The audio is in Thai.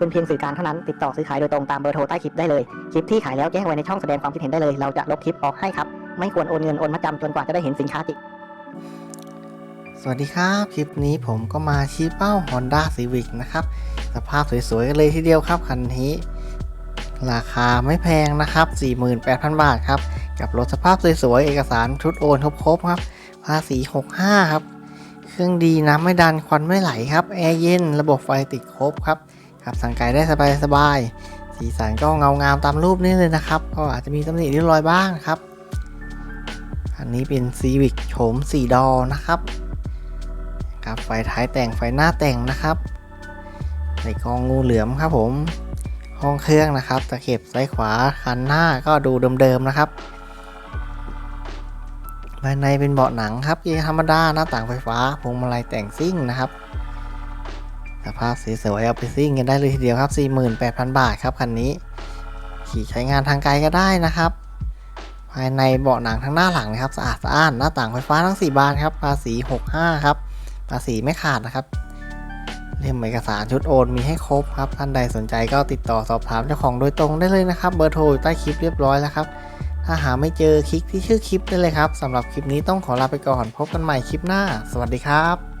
เป็นเพียงสื่อกลางเท่านั้น ติดต่อซื้อขายโดยตรงตามเบอร์โทรใต้คลิปได้เลย คลิปที่ขายแล้วแจ้งไว้ในช่องแสดงความคิดเห็นได้เลย เราจะลบคลิปออกให้ครับ ไม่ควรโอนเงินโอนมาจำจนกว่าจะได้เห็นสินค้าจริงสวัสดีครับ คลิปนี้ผมก็มาชี้เป้า Honda Civic นะครับ สภาพสวยๆกันเลยทีเดียวครับคันนี้ ราคาไม่แพงนะครับ 48,000 บาทครับ กับรถสภาพสวยๆ เอกสารชุดโอนครบๆครับ ภาษี 65 ครับ เครื่องดีน้ำไม่ดันควันไม่ไหลครับ แอร์เย็น ระบบไฟติดครบครับ ขับสังไกลได้สบายๆสีสันก็เงางามตามรูปนี้เลยนะครับ ก็อาจจะมีตำหนิริ้วรอยบ้างครับ อันนี้เป็น Civic โฉม4ดอนะครับครับไฟท้ายแต่งไฟหน้าแต่งนะครับใส่กองงูเหลือมครับผม ห้องเครื่องนะครับ ตะเข็บซ้ายขวาคันหน้าก็ดูเดิมๆนะครับภายในเป็นเบาะหนังครับเกียร์ธรรมดาหน้าต่างไฟฟ้าพวงมาลัยแต่งซิ่งนะครับ สภาพสวยๆเอาไปซิ่งกันได้เลยทีเดียวครับ 48,000 บาทครับคันนี้ ขี่ใช้งานทางไกลก็ได้นะครับ ภายในเบาะหนังทั้งหน้าหลังนะครับสะอาดสะอ้านหน้าต่างไฟฟ้าทั้ง 4 บานครับภาษี 65 ครับภาษีไม่ขาดนะครับเล่มเอกสารชุดโอนมีให้ครบครับท่านใดสนใจก็ติดต่อสอบถามเจ้าของโดยตรงได้เลยนะครับ เบอร์โทรอยู่ใต้คลิปเรียบร้อยแล้วครับ ถ้าหาไม่เจอคลิกที่ชื่อคลิปได้เลยครับสำหรับคลิปนี้ต้องขอลาไปก่อนพบกันใหม่คลิปหน้า สวัสดีครับ